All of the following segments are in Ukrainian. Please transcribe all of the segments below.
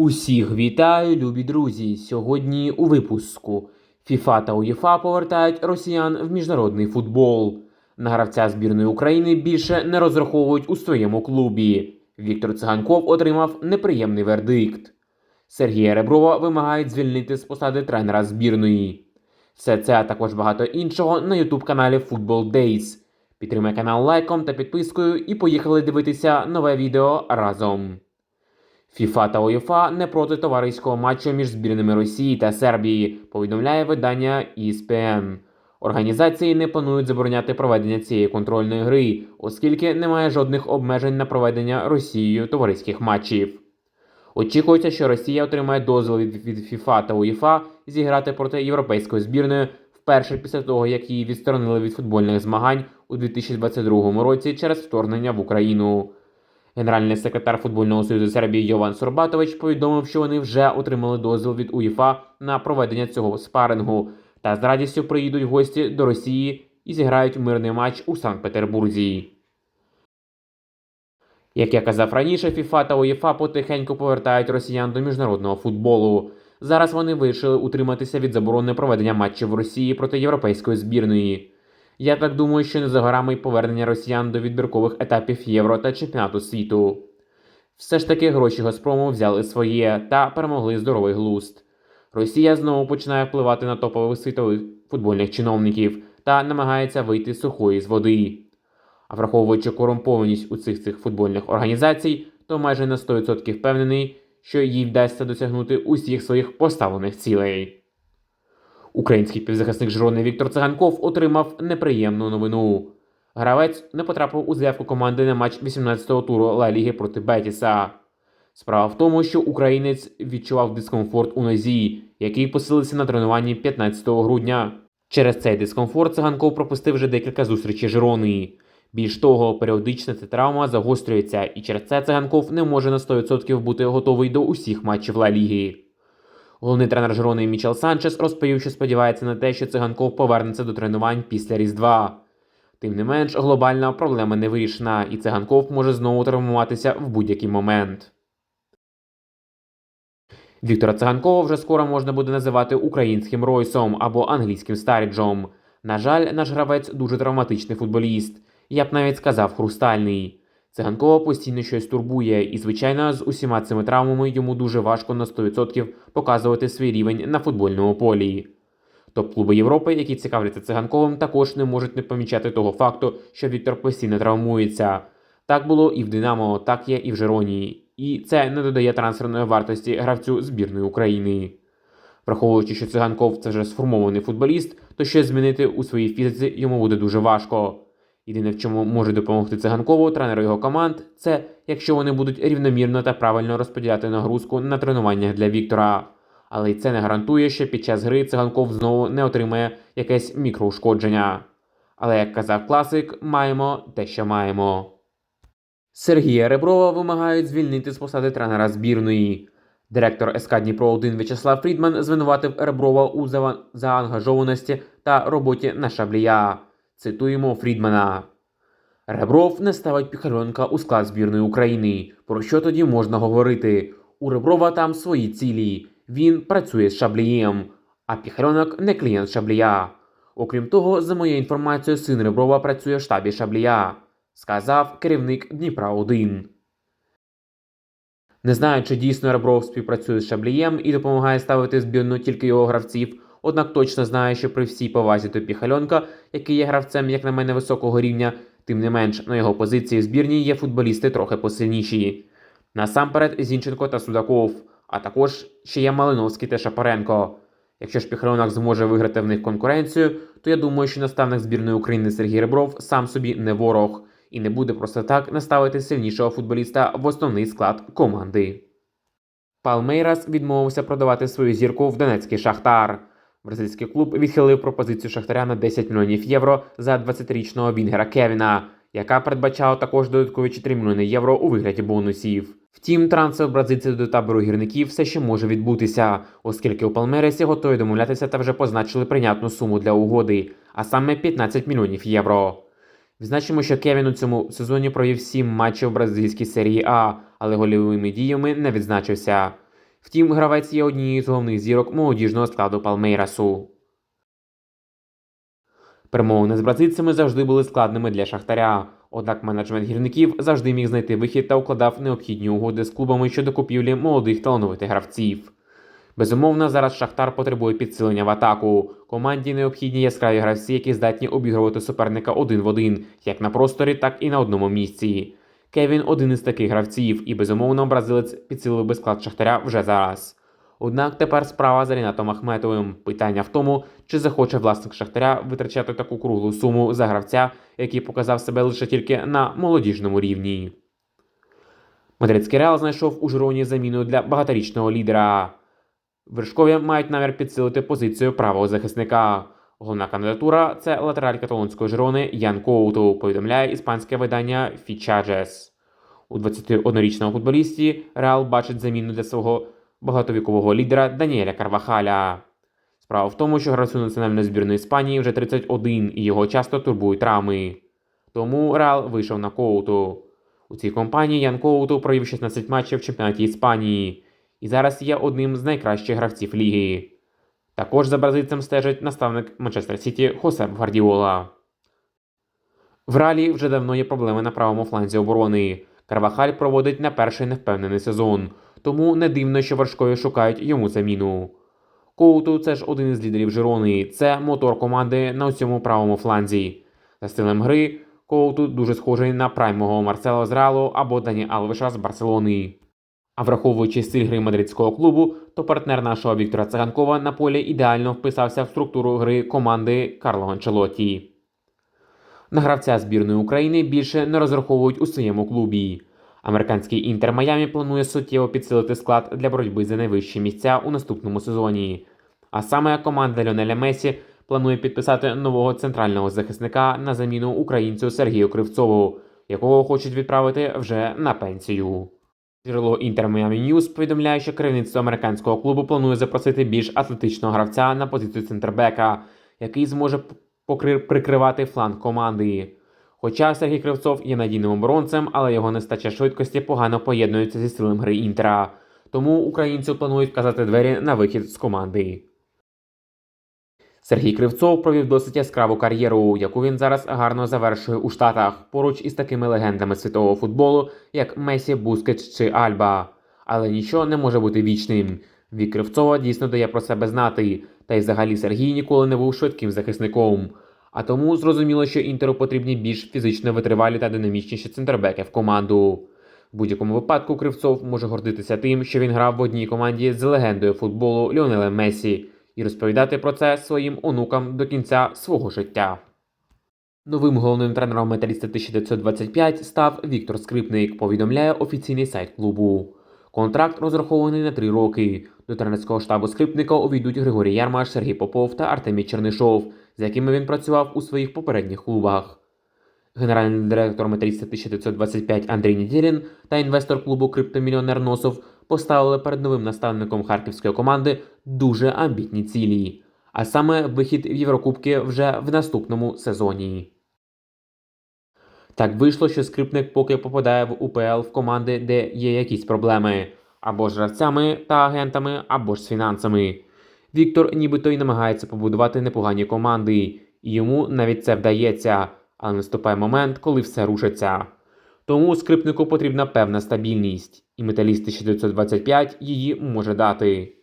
Усіх вітаю, любі друзі! Сьогодні у випуску ФІФА та УЄФА повертають росіян в міжнародний футбол. На гравця збірної України більше не розраховують у своєму клубі. Віктор Циганков отримав неприємний вердикт. Сергія Реброва вимагають звільнити з посади тренера збірної. Все це, а також багато іншого на ютуб каналі Football Days. Підтримай канал лайком та підпискою і поїхали дивитися нове відео разом. ФІФА та УЄФА не проти товариського матчу між збірними Росії та Сербії, повідомляє видання ESPN. Організації не планують забороняти проведення цієї контрольної гри, оскільки немає жодних обмежень на проведення Росією товариських матчів. Очікується, що Росія отримає дозвіл від ФІФА та УЄФА зіграти проти європейської збірної вперше після того, як її відсторонили від футбольних змагань у 2022 році через вторгнення в Україну. Генеральний секретар футбольного союзу Сербії Йован Сурбатович повідомив, що вони вже отримали дозвіл від УЄФА на проведення цього спарингу та з радістю приїдуть гості до Росії і зіграють мирний матч у Санкт-Петербурзі. Як я казав раніше, ФІФА та УЄФА потихеньку повертають росіян до міжнародного футболу. Зараз вони вирішили утриматися від заборони проведення матчів в Росії проти європейської збірної. Я так думаю, що не за горами й повернення росіян до відбіркових етапів Євро та чемпіонату світу. Все ж таки гроші Газпрому взяли своє та перемогли здоровий глузд. Росія знову починає впливати на топових світових футбольних чиновників та намагається вийти сухої з води. А враховуючи корумпованість у цих цих футбольних організацій, то майже на 100% впевнений, що їй вдасться досягнути усіх своїх поставлених цілей. Український півзахисник Жирони Віктор Циганков отримав неприємну новину. Гравець не потрапив у заявку команди на матч 18-го туру Ла Ліги проти Бетіса. Справа в тому, що українець відчував дискомфорт у нозі, який посилився на тренуванні 15 грудня. Через цей дискомфорт Циганков пропустив вже декілька зустрічей Жирони. Більш того, періодично ця травма загострюється, і через це Циганков не може на 100% бути готовий до усіх матчів Ла Ліги. Головний тренер Жирони Мічел Санчес розповів, що сподівається на те, що циганков повернеться до тренувань після Різдва. Тим не менш, глобальна проблема не вирішена, і циганков може знову травмуватися в будь-який момент. Віктора Циганкова вже скоро можна буде називати українським Ройсом або англійським Старіджом. На жаль, наш гравець дуже травматичний футболіст. Я б навіть сказав хрустальний. Циганкова постійно щось турбує, і, звичайно, з усіма цими травмами йому дуже важко на 100% показувати свій рівень на футбольному полі. Топ-клуби Європи, які цікавляться циганковим, також не можуть не помічати того факту, що Віктор постійно травмується. Так було і в Динамо, так є і в Жероні. І це не додає трансферної вартості гравцю збірної України. Враховуючи, що циганков це вже сформований футболіст, то щось змінити у своїй фізиці йому буде дуже важко. Єдине, в чому може допомогти циганкову тренеру його команд, це якщо вони будуть рівномірно та правильно розподіляти нагрузку на тренуваннях для Віктора. Але й це не гарантує, що під час гри циганков знову не отримає якесь мікроушкодження. Але, як казав класик, маємо те, що маємо. Сергія Реброва вимагають звільнити з посади тренера збірної. Директор СК Дніпро 1 В'ячеслав Фрідман звинуватив Реброва у заангажованості та роботі на шаблія. Цитуємо Фрідмана. Ребров не ставить Піхальонка у склад збірної України. Про що тоді можна говорити? У Реброва там свої цілі. Він працює з шаблієм, а Піхальонок не клієнт шаблія. Окрім того, за моєю інформацією, син Реброва працює в штабі шаблія, сказав керівник Дніпра 1. Не знаю, чи дійсно Ребров співпрацює з шаблієм і допомагає ставити збірну тільки його гравців, однак точно знаю, що при всій повазі до Піхальонка, який є гравцем, як на мене, високого рівня, тим не менш на його позиції в збірні є футболісти трохи посильніші. Насамперед Зінченко та Судаков, а також ще є Малиновський та Шапаренко. Якщо ж Піхальонок зможе виграти в них конкуренцію, то я думаю, що наставник збірної України Сергій Ребров сам собі не ворог і не буде просто так наставити сильнішого футболіста в основний склад команди. Палмейрас відмовився продавати свою зірку в Донецький Шахтар. Бразильський клуб відхилив пропозицію Шахтаря на 10 мільйонів євро за 20-річного Вінгера Кевіна, яка передбачала також додаткові 4 мільйони євро у вигляді бонусів. Втім, трансфер бразильців до табору гірників все ще може відбутися, оскільки у Палмересі готові домовлятися та вже позначили прийнятну суму для угоди, а саме 15 мільйонів євро. Відзначимо, що Кевін у цьому сезоні провів 7 матчів бразильській серії А, але гольовими діями не відзначився. Втім, гравець є однією з головних зірок молодіжного складу Палмейрасу. Перемовини з бразильцями завжди були складними для Шахтаря. Однак менеджмент гірників завжди міг знайти вихід та укладав необхідні угоди з клубами щодо купівлі молодих талановитих гравців. Безумовно, зараз Шахтар потребує підсилення в атаку. Команді необхідні яскраві гравці, які здатні обігрувати суперника один в один, як на просторі, так і на одному місці. Кевін один із таких гравців, і безумовно бразилець підсилив би склад Шахтаря вже зараз. Однак тепер справа за Рінатом Ахметовим. Питання в тому, чи захоче власник Шахтаря витрачати таку круглу суму за гравця, який показав себе лише тільки на молодіжному рівні. Мадридський Реал знайшов у Жироні заміну для багаторічного лідера. Вершкові мають намір підсилити позицію правого захисника. Головна кандидатура це латераль каталонської Жирони Ян Коуту, повідомляє іспанське видання Фічаджес. У 21-річному футболісті Реал бачить заміну для свого багатовікового лідера Даніеля Карвахаля. Справа в тому, що гравцю національної збірної Іспанії вже 31 і його часто турбують травми. Тому Реал вийшов на Коуту. У цій компанії Ян Коуту провів 16 матчів в чемпіонаті Іспанії і зараз є одним з найкращих гравців ліги. Також за бразильцем стежить наставник Манчестер Сіті Хосеп Гвардіола. В Ралі вже давно є проблеми на правому фланзі оборони. Карвахаль проводить не перший невпевнений сезон, тому не дивно, що важкою шукають йому заміну. Коуту це ж один із лідерів Жирони, це мотор команди на усьому правому фланзі. За стилем гри Коуту дуже схожий на праймового Марсело з Реалу або Дані Алвеша з Барселони. А враховуючи стиль гри мадридського клубу, то партнер нашого Віктора Циганкова на полі ідеально вписався в структуру гри команди Карло Анчелоті. На гравця збірної України більше не розраховують у своєму клубі. Американський Інтер Майамі планує суттєво підсилити склад для боротьби за найвищі місця у наступному сезоні. А саме команда Льонеля Месі планує підписати нового центрального захисника на заміну українцю Сергію Кривцову, якого хочуть відправити вже на пенсію. Джерело Інтер Miami Ньюс повідомляє, що керівництво американського клубу планує запросити більш атлетичного гравця на позицію центрбека, який зможе покри- прикривати фланг команди. Хоча Сергій Кривцов є надійним оборонцем, але його нестача швидкості погано поєднується зі стилем гри Інтера. Тому українцю планують вказати двері на вихід з команди. Сергій Кривцов провів досить яскраву кар'єру, яку він зараз гарно завершує у Штатах, поруч із такими легендами світового футболу, як Месі, Бускетс чи Альба. Але нічого не може бути вічним. Вік Кривцова дійсно дає про себе знати, та й взагалі Сергій ніколи не був швидким захисником. А тому зрозуміло, що інтеру потрібні більш фізично витривалі та динамічніші центрбеки в команду. В будь-якому випадку Кривцов може гордитися тим, що він грав в одній команді з легендою футболу Ліонелем Месі, і розповідати про це своїм онукам до кінця свого життя. Новим головним тренером металіста 1925 став Віктор Скрипник, повідомляє офіційний сайт клубу. Контракт розрахований на три роки. До тренерського штабу скрипника увійдуть Григорій Ярмаш, Сергій Попов та Артемій Чернишов, з якими він працював у своїх попередніх клубах. Генеральний директор металіста 1925 Андрій Недєлін та інвестор клубу Криптомільйонер Носов поставили перед новим наставником харківської команди дуже амбітні цілі, а саме вихід в Єврокубки вже в наступному сезоні. Так вийшло, що скрипник поки попадає в УПЛ в команди, де є якісь проблеми або з гравцями та агентами, або ж з фінансами. Віктор нібито й намагається побудувати непогані команди, і йому навіть це вдається, але наступає момент, коли все рушиться. Тому скрипнику потрібна певна стабільність, і металіст 1925 її може дати.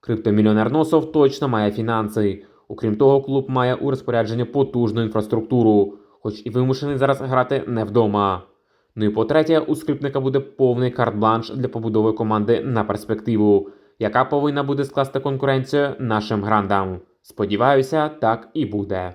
Криптомільйонер Носов точно має фінанси. Окрім того, клуб має у розпорядженні потужну інфраструктуру, хоч і вимушений зараз грати не вдома. Ну і по-третє, у скрипника буде повний карт-бланш для побудови команди на перспективу, яка повинна буде скласти конкуренцію нашим грандам. Сподіваюся, так і буде.